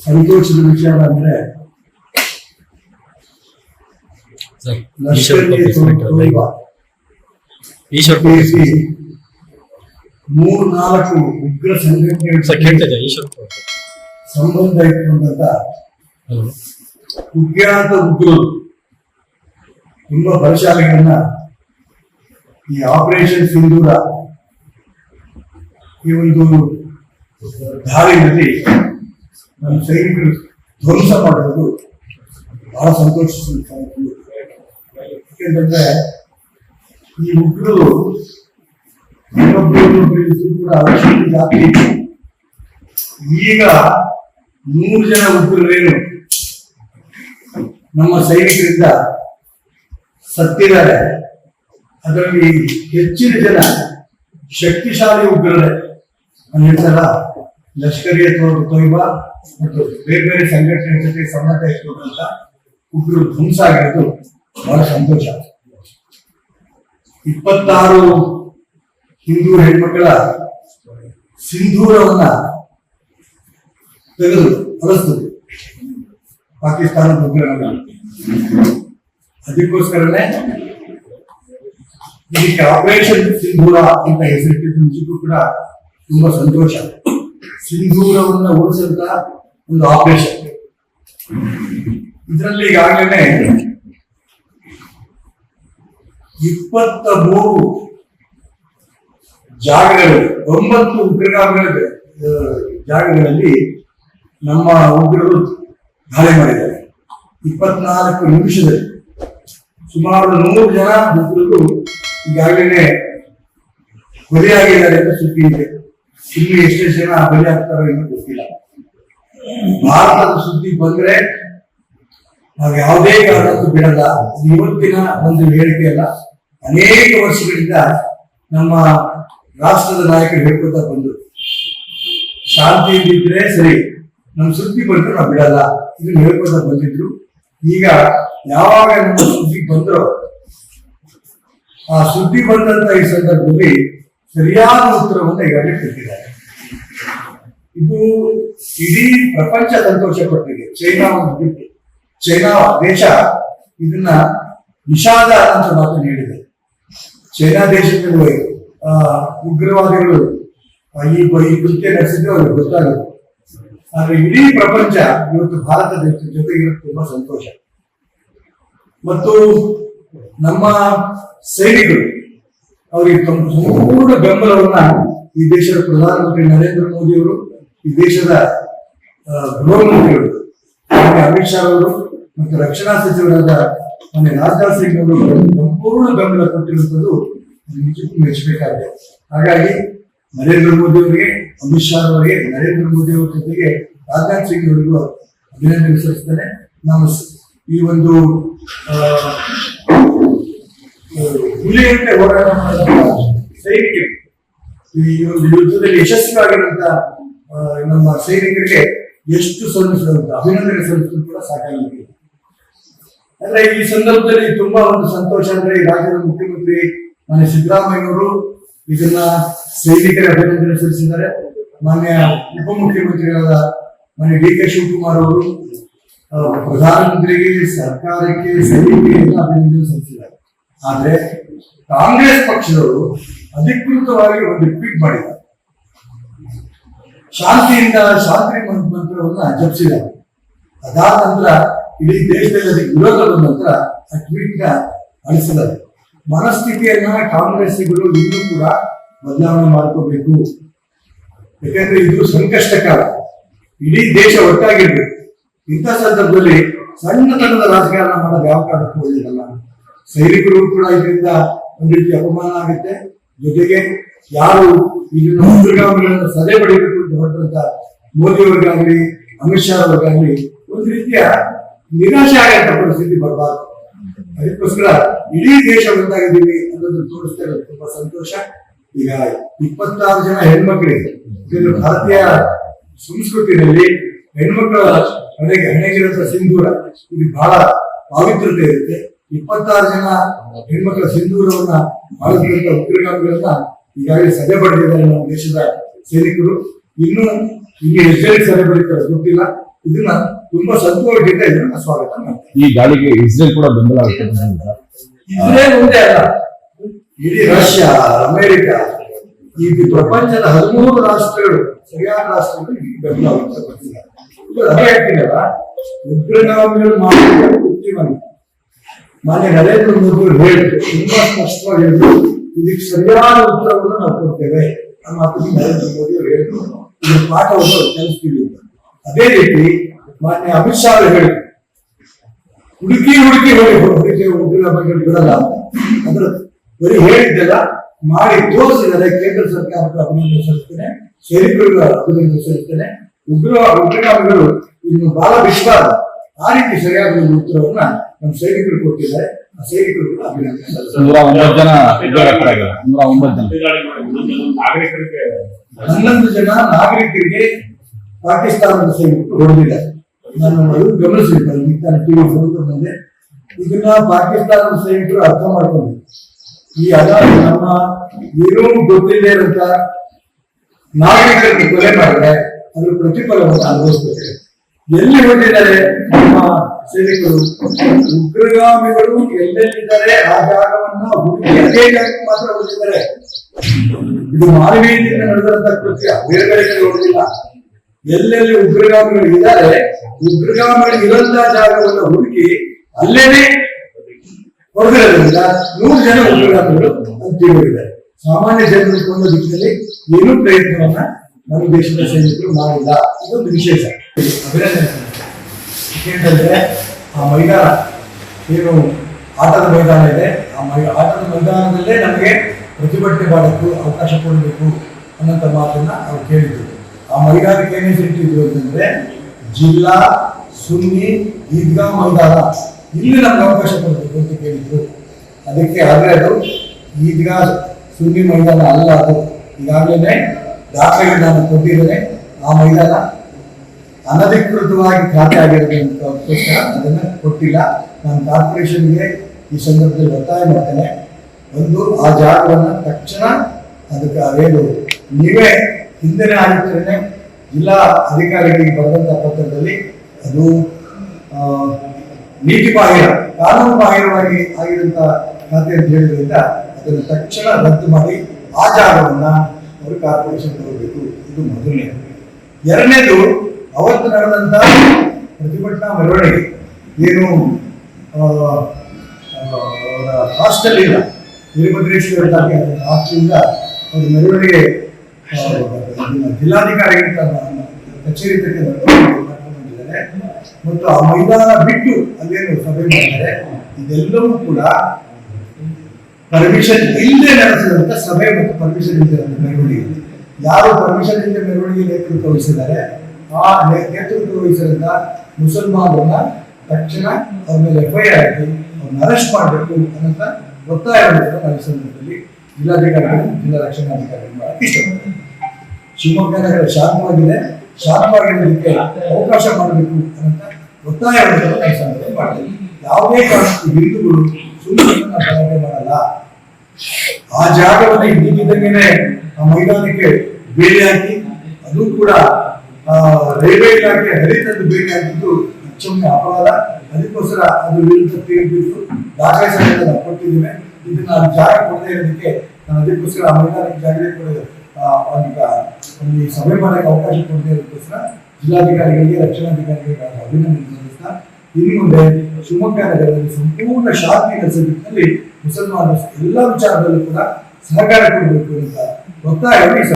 ಸಂತೋಷದ ವಿಚಾರ ಅಂದ್ರೆ ಮೂರ್ ನಾಲ್ಕು ಉಗ್ರ ಸಂಘಟನೆ ಸಂಬಂಧ ಇಟ್ಕೊಂಡಂತ ಹಲೋ ಕುಖ್ಯಾತ ಉಗ್ರರು ತುಂಬಾ ಬಲಶಾಲಿಗಳನ್ನ ಈ ಆಪರೇಷನ್ ಸಿಂಧೂರ ಈ ಒಂದು ದಾರಿಯಲ್ಲಿ ನಮ್ಮ ಸೈನಿಕರು ಧ್ವಂಸ ಮಾಡೋದು ಬಹಳ ಸಂತೋಷಿಸುವಂತ ಸಂಗತಿ. ಯಾಕೆಂತಂದ್ರೆ ಈ ಉಗ್ರರು. ಈಗ ನೂರು ಜನ ಉಗ್ರರೇನು ನಮ್ಮ ಸೈನಿಕರಿಂದ ಸತ್ತಿದ್ದಾರೆ ಅದರಲ್ಲಿ ಹೆಚ್ಚಿನ ಜನ ಶಕ್ತಿಶಾಲಿ ಉಗ್ರರೇ ಅನ್ನಿಸಲ್ಲ ಲಷ್ಕರಿ ತೊಯ್ಬಾ ಮತ್ತು ಬೇರೆ ಬೇರೆ ಸಂಘಟನೆ ಜೊತೆ ಸಂಬಂಧ ಇಟ್ಕೊಂಡಂತ ಉಗ್ರರು ಧ್ವಂಸ ಆಗಿರೋದು ಬಹಳ ಸಂತೋಷ. ಇಪ್ಪತ್ತಾರು ಹಿಂದೂ ಹೆಣ್ಮಕ್ಕಳ ಸಿಂಧೂರವನ್ನ ತೆಗೆದು ಬಳಸ್ತದೆ ಪಾಕಿಸ್ತಾನದ ಉಗ್ರರನ್ನ ಅದಕ್ಕೋಸ್ಕರನೇ ಇದಕ್ಕೆ ಆಪರೇಷನ್ ಸಿಂಧೂರ ಅಂತ ಹೆಸರಿಟ್ಟಿದ್ದು ನಿಜಕ್ಕೂ ಕೂಡ ತುಂಬಾ ಸಂತೋಷ. ಸಿಂಧೂರವನ್ನ ಉಳಿಸಂತ ಒಂದು ಆಪರೇಷನ್. ಇದರಲ್ಲಿ ಈಗಾಗಲೇ ಇಪ್ಪತ್ತ ಮೂರು ಜಾಗಗಳಿವೆ, ಒಂಬತ್ತು ಉಗ್ರಗಾಮಿಗಳ ಜಾಗಗಳಲ್ಲಿ ನಮ್ಮ ಉಗ್ರರು ದಾಳಿ ಮಾಡಿದ್ದಾರೆ. ಇಪ್ಪತ್ನಾಲ್ಕು ನಿಮಿಷದಲ್ಲಿ ಸುಮಾರು ನೂರು ಜನ ಉಗ್ರರು ಈಗಾಗಲೇ ಕೊಲೆಯಾಗಿದ್ದಾರೆ ಅಂತ ಸುದ್ದಿ ಇದೆ. ಇನ್ನು ಎಷ್ಟು ಜನ ಬಲಿ ಆಗ್ತಾರೋ ಇನ್ನೂ ಗೊತ್ತಿಲ್ಲ. ಭಾರತದ ಸುದ್ದಿ ಬಂದ್ರೆ ನಾವು ಯಾವುದೇ ಕಾರಣಕ್ಕೂ ಬಿಡಲ್ಲ. ಇದು ಇವತ್ತಿನ ಒಂದು ಹೇಳಿಕೆ ಅಲ್ಲ. ಅನೇಕ ವರ್ಷಗಳಿಂದ ನಮ್ಮ ರಾಷ್ಟ್ರದ ನಾಯಕರು ಹೇಳ್ಕೊತಾ ಬಂದರು. ಶಾಂತಿಯಿಂದಿದ್ರೆ ಸರಿ ನಮ್ಮ ಸುದ್ದಿ ಬಂದ್ರೆ ನಾವು ಬಿಡಲ್ಲ. ಇದನ್ನ ಹೇಳ್ಕೊತಾ ಬಂದಿದ್ರು. ಈಗ ಯಾವಾಗ ನಮ್ಮ ಸುದ್ದಿ ಬಂದ್ರೋ, ಆ ಸುದ್ದಿ ಬಂದಂತ ಈ ಸಂದರ್ಭದಲ್ಲಿ ಸರಿಯಾದ ಉತ್ತರವನ್ನು ಈಗಾಗಲೇ ಕೊಟ್ಟಿದ್ದಾರೆ. ಇದು ಇಡೀ ಪ್ರಪಂಚ ಸಂತೋಷ ಪಟ್ಟಿದೆ ಚೈನಾ ಒಂದು ಬಿಟ್ಟು. ಚೈನಾ ದೇಶ ಇದನ್ನ ವಿಷಾದ ಅಂತ ಮಾತು ನೀಡಿದೆ. ಚೈನಾ ದೇಶದಲ್ಲಿ ಉಗ್ರವಾದಿಗಳು ಈ ಈ ಕೃತ್ಯ ನಡೆಸಿದ್ರೆ ಅವ್ರಿಗೆ ಗೊತ್ತಾಗುತ್ತೆ. ಆದ್ರೆ ಇಡೀ ಪ್ರಪಂಚ ಇವತ್ತು ಭಾರತ ದೇಶದ ಜೊತೆಗೆ ತುಂಬಾ ಸಂತೋಷ. ಮತ್ತು ನಮ್ಮ ಸೈನಿಕರು ಅವರಿಗೆ ತಮ್ಮ ಸಂಪೂರ್ಣ ಬೆಂಬಲವನ್ನ ಈ ದೇಶದ ಪ್ರಧಾನಮಂತ್ರಿ ನರೇಂದ್ರ ಮೋದಿ ಅವರು ಈ ದೇಶದ ಗೃಹಮಂತ್ರಿಗಳು ಅಮಿತ್ ಶಾ ಅವರು ಮತ್ತು ರಕ್ಷಣಾ ಸಚಿವರಾದ ಮಾನ್ಯ ರಾಜನಾಥ್ ಸಿಂಗ್ ಅವರು ಸಂಪೂರ್ಣ ಬೆಂಬಲ ಕೊಟ್ಟಿರುವಂತದ್ದು ನಿಜಕ್ಕೂ ಮೆಚ್ಚಬೇಕಾಗಿದೆ. ಹಾಗಾಗಿ ನರೇಂದ್ರ ಮೋದಿ ಅವರಿಗೆ ಅಮಿತ್ ಶಾ ಅವರಿಗೆ, ನರೇಂದ್ರ ಮೋದಿ ಅವರ ಜೊತೆಗೆ ರಾಜನಾಥ್ ಸಿಂಗ್ ಅವರಿಗೂ ಅಭಿನಂದನೆ ಸಲ್ಲಿಸ್ತೇನೆ. ನಾವು ಈ ಒಂದು ಹುಲಿಯಂತೆ ಹೋರಾಟ ಒಂದು ಯುದ್ಧದಲ್ಲಿ ಯಶಸ್ವಿಯಾಗಿರುವಂತ ನಮ್ಮ ಸೈನಿಕರಿಗೆ ಎಷ್ಟು ಸಲ್ಲಿಸುವಂತ ಅಭಿನಂದನೆ ಸಲ್ಲಿಸಲು ಕೂಡ ಸಾಕಾಗಿದೆ ಅಂದ್ರೆ ಈ ಸಂದರ್ಭದಲ್ಲಿ ತುಂಬಾ ಒಂದು ಸಂತೋಷ ಅಂದ್ರೆ ರಾಜ್ಯದ ಮುಖ್ಯಮಂತ್ರಿ ಮಾನ್ಯ ಸಿದ್ದರಾಮಯ್ಯವರು ಇದನ್ನ ಸೈನಿಕರ ಅಭಿನಂದನೆ ಸಲ್ಲಿಸಿದ್ದಾರೆ. ಮಾನ್ಯ ಉಪಮುಖ್ಯಮಂತ್ರಿಗಳಾದ ಮಾನ್ಯ ಡಿ ಕೆ ಶಿವಕುಮಾರ್ ಅವರು ಪ್ರಧಾನಮಂತ್ರಿಗೆ, ಸರ್ಕಾರಕ್ಕೆ ಸೈನಿಕರಿಗೆ ಅಭಿನಂದನೆ ಸಲ್ಲಿಸಿದ್ದಾರೆ. ಆದ್ರೆ ಕಾಂಗ್ರೆಸ್ ಪಕ್ಷದವರು ಅಧಿಕೃತವಾಗಿ ಒಂದು ಟ್ವೀಟ್ ಮಾಡಿದ್ದಾರೆ. ಶಾಂತಿಯಿಂದ ಶಾಂತಿ ಮಂತ್ರವನ್ನು ಜಪಿಸಿದ್ದಾರೆ. ಅದಾದ ನಂತರ ಇಡೀ ದೇಶದಲ್ಲಿ ಅದಕ್ಕೆ ವಿರೋಧ ಬಂದ ನಂತರ ಆ ಟ್ವೀಟ್ನ ಅಳಿಸಿದ್ದಾರೆ. ಮನಸ್ಥಿತಿಯನ್ನ ಕಾಂಗ್ರೆಸ್ಸಿಗರು ಇನ್ನೂ ಕೂಡ ಬದಲಾವಣೆ ಮಾಡ್ಕೋಬೇಕು. ಯಾಕಂದ್ರೆ ಇದು ಸಂಕಷ್ಟ ಕಾಲ ಇಡೀ ದೇಶ ಒಟ್ಟಾಗಿರ್ಬೇಕು. ಇಂಥ ಸಂದರ್ಭದಲ್ಲಿ ಸಣ್ಣ ತಂಡದ ರಾಜಕಾರಣ ಮಾಡೋದು ಯಾವ ಕಾರಣಕ್ಕೂ ಒಳ್ಳೆಯದಲ್ಲ ಸೈನಿಕರು ಕೂಡ ಇದರಿಂದ ಒಂದು ರೀತಿ ಅಪಮಾನ ಆಗುತ್ತೆ. ಜೊತೆಗೆ ಯಾರು ಇದನ್ನ ಉಗ್ರಗಾಮಿಗಳನ್ನು ಸದೆ ಬಡಿಬೇಕು ಅಂತ ಹೊರಟಂತ ಮೋದಿ ಅಮಿತ್ ಶಾ ಅವ್ರಿಗಾಗ್ಲಿ ಒಂದು ರೀತಿಯ ನಿರಾಶೆ ಆಗಂತ ಪರಿಸ್ಥಿತಿ ಬರಬಾರ್ದು. ಅದಕ್ಕೋಸ್ಕರ ಇಡೀ ದೇಶ ಒಂದಾಗಿದ್ದೀವಿ ಅನ್ನೋದನ್ನು ತೋರಿಸ್ತಾ ಇರೋದು ತುಂಬಾ ಸಂತೋಷ. ಈಗ ಇಪ್ಪತ್ತಾರು ಜನ ಹೆಣ್ಮಕ್ಳಿಗೆ ಇದನ್ನು ಭಾರತೀಯ ಸಂಸ್ಕೃತಿಯಲ್ಲಿ ಹೆಣ್ಮಕ್ಳ ಹಣೆಗೆ ಹಣೆಗಿರಂತ ಸಿಂಧೂರ ಇದು ಬಹಳ ಪಾವಿತ್ರತೆ ಇರುತ್ತೆ. ಇಪ್ಪತ್ತಾರು ಜನ ಹೆಣ್ಮಕ್ಳ ಸಿಂಧೂರವನ್ನ ಬಳಸಿದಂತ ಉಗ್ರಗಾಮಿಗಳನ್ನ ಈಗಾಗಲೇ ಸದೆ ಪಡೆದಿದ್ದಾರೆ ನಮ್ಮ ದೇಶದ ಸೈನಿಕರು. ಇನ್ನು ಇಲ್ಲಿ ಇಸ್ರೇಲ್ ಸದೆ ಪಡೆಯುತ್ತಾರೆ ಗೊತ್ತಿಲ್ಲ. ಇದನ್ನ ತುಂಬಾ ಸಂತೋಷದಿಂದ ಇದನ್ನ ಸ್ವಾಗತ ಈ ದಾಳಿಗೆ ಇಸ್ರೇಲ್ ಕೂಡ ಬೆಂಬಲ ಇಸ್ರೇಲ್ ಒಂದೇ ಅಲ್ಲ ಇಡೀ ರಷ್ಯಾ ಅಮೆರಿಕ ಈ ಪ್ರಪಂಚದ ಹದಿಮೂರು ರಾಷ್ಟ್ರಗಳು ಸರಿಯಾದ ರಾಷ್ಟ್ರಗಳು ಬೆಂಬಲ ವ್ಯಕ್ತಪಡಿಸಿದ್ದಾರೆ. ಅದೇ ಉಗ್ರಗಾಮಿಗಳು ಮಾಡಿದ ಕೃತ್ಯವನ್ನು ಮಾನ್ಯ ನರೇಂದ್ರ ಮೋದಿ ಹೇಳಿ ತುಂಬಾ ಸ್ಪಷ್ಟವಾಗಿ ಇದಕ್ಕೆ ಸರಿಯಾದ ಉತ್ತರವನ್ನು ನಾವು ಕೊಡ್ತೇವೆ. ನಮ್ಮ ಅತಿಥಿ ನರೇಂದ್ರ ಮೋದಿ ಅವರು ಹೇಳಿದ್ರು. ಇದು ಪಾಠವನ್ನು ಕಲಿಸ್ತೀವಿ. ಅದೇ ರೀತಿ ಮಾನ್ಯ ಅಮಿತ್ ಶಾ ಅವರು ಹುಡುಕಿ ಹುಡುಕಿ ಹೇಳಿ ಹುಡುಕಿ ಬಗ್ಗೆ ಬಿಡಲ್ಲ ಅಂದ್ರೆ ಬರೀ ಹೇಳಿದ್ದೆಲ್ಲ ಮಾಡಿ ತೋರಿಸಿದರೆ ಕೇಂದ್ರ ಸರ್ಕಾರಕ್ಕೆ ಅಭಿನಂದನೆ ಸಲ್ಲಿಸ್ತೇನೆ ಸೈನಿಕರಿಗೂ ಅಭಿನಂದನೆ ಸಲ್ಲಿಸ್ತೇನೆ ಉಗ್ರ ಉಗ್ರಗಾಮಿಗಳು ಇನ್ನು ಬಹಳ ವಿಶ್ವಾಸ, ಆ ರೀತಿ ಸರಿಯಾದ ಉತ್ತರವನ್ನ ನಮ್ಮ ಸೈನಿಕರು ಕೊಟ್ಟಿದ್ದಾರೆ. ಆ ಕೂಡ ಅಭಿನಂದನೆ ನೂರ ಒಂಬತ್ತು ಜನ ಉಗ್ರಗಾಮಿಗಳಾಗಿದ್ದಾರೆ ನೂರ ಒಂಬತ್ತು ಜನ. ನಾಗರಿಕರಿಗೆ ಹನ್ನೊಂದು ಜನ ನಾಗರಿಕರಿಗೆ ಪಾಕಿಸ್ತಾನದ ಸೈನಿಕರು ಹೊಡೆದಿದ್ದಾರೆ. ನಾನು ಅದು ಗಮನಿಸಿದ್ದೆ ಈಗ ಟಿವಿ ಬಂದೆ ಇದನ್ನ ಪಾಕಿಸ್ತಾನದ ಸೈನಿಕರು ಅರ್ಥ ಮಾಡ್ಕೊಂಡು ಈ ಅದ ನಮ್ಮ ಏನೂ ಗೊತ್ತಿಲ್ಲದೆ ಅಂತ ನಾಗರಿಕರಿಗೆ ಕೊಲೆ ಮಾಡಿದ್ರೆ ಅದ್ರ ಪ್ರತಿಫಲವನ್ನು ಅನುಭವಿಸ್ಬೇಕು ಎಲ್ಲಿ ಹೊಂದಿದ್ದಾರೆ ನಮ್ಮ ಸೈನಿಕರು ಉಗ್ರಗಾಮಿಗಳು ಎಲ್ಲೆಲ್ಲಿದ್ದಾರೆ? ಆ ಜಾಗವನ್ನು ಮಾತ್ರ ಉಳಿದಿದ್ದಾರೆ ಇದು ಮಾನವೀಯದಿಂದ ನಡೆದಂತ ಕೃತ್ಯ, ಬೇರೆ ಕಡೆ ಹೊಡೆದಿಲ್ಲ ಎಲ್ಲೆಲ್ಲಿ ಉಗ್ರಗಾಮಿಗಳು ಇದ್ದಾರೆ, ಉಗ್ರಗಾಮಿಗಳು ಇರಂತ ಜಾಗವನ್ನು ಹುಡುಕಿ ಅಲ್ಲೇನೆ ಹೊರಗಿರೋದ್ರಿಂದ ನೂರು ಜನ ಉಗ್ರಗಾಮಿಗಳು ಅಂತಿದ್ದಾರೆ ಸಾಮಾನ್ಯ ಜನರು ಕೊಂಡ ದಿಕ್ಕಿನಲ್ಲಿ ಏನೂ ಪ್ರಯತ್ನವನ್ನ ನಮ್ಮ ದೇಶದ ಸೈನಿಕರು ಮಾಡಿಲ್ಲ. ಇದೊಂದು ವಿಶೇಷ. ಅಭಿನಂದನೆ. ಯಾಕೆಂತಂದ್ರೆ ಆ ಮೈದಾನ ಏನು ಆಟದ ಮೈದಾನ ಇದೆ, ಆ ಮೈ, ಆಟದ ಮೈದಾನದಲ್ಲೇ ನಮಗೆ ಪ್ರತಿಭಟನೆ ಮಾಡಬೇಕು ಅವಕಾಶ ಕೊಡಬೇಕು ಅನ್ನೋಂಥ ಮಾತನ್ನ ಅವ್ರು ಕೇಳಿದ್ರು. ಆ ಮೈದಾನಕ್ಕೆ ಏನೇ ಸಿಟ್ಟಿದ್ರು ಅಂತಂದರೆ ಜಿಲ್ಲಾ ಸುನ್ನಿ ಈದ್ಗಾ ಮೈದಾನ. ಇಲ್ಲಿ ನಮ್ಗೆ ಅವಕಾಶ ಕೊಡಬೇಕು ಅಂತ ಕೇಳಿದ್ರು. ಅದಕ್ಕೆ ಆದರೆ ಅದು ಈದ್ಗಾ ಸುನ್ನಿ ಮೈದಾನ ಅಲ್ಲ ಅದು. ಈಗಾಗಲೇ ದಾಖಲೆಗಳು ನಾನು ಕೊಟ್ಟಿದ್ದೇನೆ. ಆ ಮೈದಾನ ಅನಧಿಕೃತವಾಗಿ ಖಾತೆ ಆಗಿರೋದಕ್ಕೋಸ್ಕರ ಅದನ್ನು ಕೊಟ್ಟಿಲ್ಲ. ನಾನು ಕಾರ್ಪೊರೇಷನ್ಗೆ ಈ ಸಂದರ್ಭದಲ್ಲಿ ಒತ್ತಾಯ ಮಾಡ್ತೇನೆ. ಒಂದು, ಆ ಜಾಗವನ್ನು ತಕ್ಷಣ ಅದಕ್ಕೆ ಅದೇನು ನೀವೇ ಹಿಂದಿನ ಆಯುಕ್ತರನ್ನೇ ಜಿಲ್ಲಾ ಅಧಿಕಾರಿಗಳಿಗೆ ಬರೆದಂತ ಪತ್ರದಲ್ಲಿ ಅದು ನೀತಿ ಬಾಹಿರ ಕಾನೂನು ಬಾಹಿರವಾಗಿ ಆಗಿರುವಂಥ ಖಾತೆ ಅಂತ ಹೇಳಿದ್ರಿಂದ ಅದನ್ನು ತಕ್ಷಣ ರದ್ದು ಮಾಡಿ ಆ ಜಾಗವನ್ನು ಅವರು ಕಾರ್ಪೊರೇಷನ್ ತಗೋಬೇಕು ಇದು ಮೊದಲನೇ. ಎರಡನೇದು ಅವತ್ತು ನಡೆದಂತ ಪ್ರತಿಭಟನಾ ಮೆರವಣಿಗೆ ಏನು ಹಾಸ್ಟೆಲ್ ಇಲ್ಲ, ವೀರಭದ್ರೇಶ್ವರ ಹಾಸ್ಟೆಲಿಂದ ಒಂದು ಮೆರವಣಿಗೆ ಜಿಲ್ಲಾಧಿಕಾರಿ ಕಚೇರಿ ಬಂದಿದ್ದಾರೆ ಮತ್ತು ಆ ಮೈದಾನ ಬಿಟ್ಟು ಅಲ್ಲೇನು ಸಭೆ ಮಾಡಿದ್ದಾರೆ ಇದೆಲ್ಲವೂ ಕೂಡ ಪರ್ಮಿಷನ್ ಇಲ್ಲದೆ ನಡೆಸಿದಂತ ಸಭೆ ಮತ್ತು ಪರ್ಮಿಷನ್ ಇಲ್ಲದೆ ಮೆರವಣಿಗೆ. ಯಾರು ಪರ್ಮಿಷನ್ ಇಲ್ಲದೆ ಮೆರವಣಿಗೆ ನೇತೃತ್ವ ವಹಿಸಿದ್ದಾರೆ ಆ ನೇತೃತ್ವ ವಹಿಸಿದ ತಕ್ಷಣ ಅವ್ರ ಮೇಲೆ ಎಫ್ ಐ ಆರ್ ಹಾಕಿ ಅರೆಸ್ಟ್ ಮಾಡಬೇಕು ಅಂತ ಒತ್ತಾಯವನ್ನು ಸಂದರ್ಭದಲ್ಲಿ ಜಿಲ್ಲಾಧಿಕಾರಿಗಳು, ಜಿಲ್ಲಾ ರಕ್ಷಣಾಧಿಕಾರಿಗಳು ಮಾಡಕ್ಕೆ ಶಿವಮೊಗ್ಗ ನಗರ ಶಾಂತವಾಗಿದೆ. ಶಾಂತವಾಗಿರೋದಕ್ಕೆ ಅವಕಾಶ ಮಾಡಬೇಕು ಅಂತ ಒತ್ತಾಯವನ್ನು ನಾವು ಸಂದರ್ಭದಲ್ಲಿ ಯಾವುದೇ ಕಾರಣಕ್ಕೂ ಹಿಂದೂಗಳು ಸುಮ್ಮನೆ ಮಾಡಲ್ಲ. ಆ ಜಾಗವನ್ನು ಇದ್ದಕ್ಕಿದ್ದಂಗೆನೆ ಆ ಮೈದಾನಕ್ಕೆ ಬೇಲಿ ಹಾಕಿ ಅದು ಕೂಡ ರೈಲ್ವೆ ಇಲಾಖೆ ಹರಿತದ್ದು ಭೇಟಿ ಆಗಿದ್ದು ಅಕ್ಷಮ್ಯ ಅಪರಾಧ. ಅದಕ್ಕೋಸ್ಕರ ಅದು ವಿರುದ್ಧ ತೀರ್ಪಿದ್ದು ದಾಖಲೆ ಸಹಿತ ನಾವು ಕೊಟ್ಟಿದ್ದೇನೆ. ಇದನ್ನ ನಾನು ಜಾಗ ಕೊಡದೇ ಇರೋದಕ್ಕೆ ನಾನು ಅದಕ್ಕೋಸ್ಕರ ಆ ಮೈದಾನಕ್ಕೆ ಜಾಗ ಕೊಡ ಈಗ ಒಂದು ಸಭೆ ಮಾಡಕ್ಕೆ ಅವಕಾಶ ಕೊಡದೇ ಇರೋದಕ್ಕೋಸ್ಕರ ಜಿಲ್ಲಾಧಿಕಾರಿಗಳಿಗೆ, ರಕ್ಷಣಾಧಿಕಾರಿಗಳಿಗೆ ನಾನು ಅಭಿನಂದನೆ ಸಲ್ಲಿಸ್ತಾ, ಇನ್ನು ಮುಂದೆ ಶಿವಮೊಗ್ಗ ನಗರದಲ್ಲಿ ಸಂಪೂರ್ಣ ಶಾಂತಿ ನೆಲೆಸ ನಿಟ್ಟಿನಲ್ಲಿ ಮುಸಲ್ಮಾನರು ಎಲ್ಲ ವಿಚಾರದಲ್ಲೂ ಕೂಡ ಸಹಕಾರ ಕೊಡಬೇಕು ಅಂತ ಒತ್ತಾಯವನ್ನು ಈ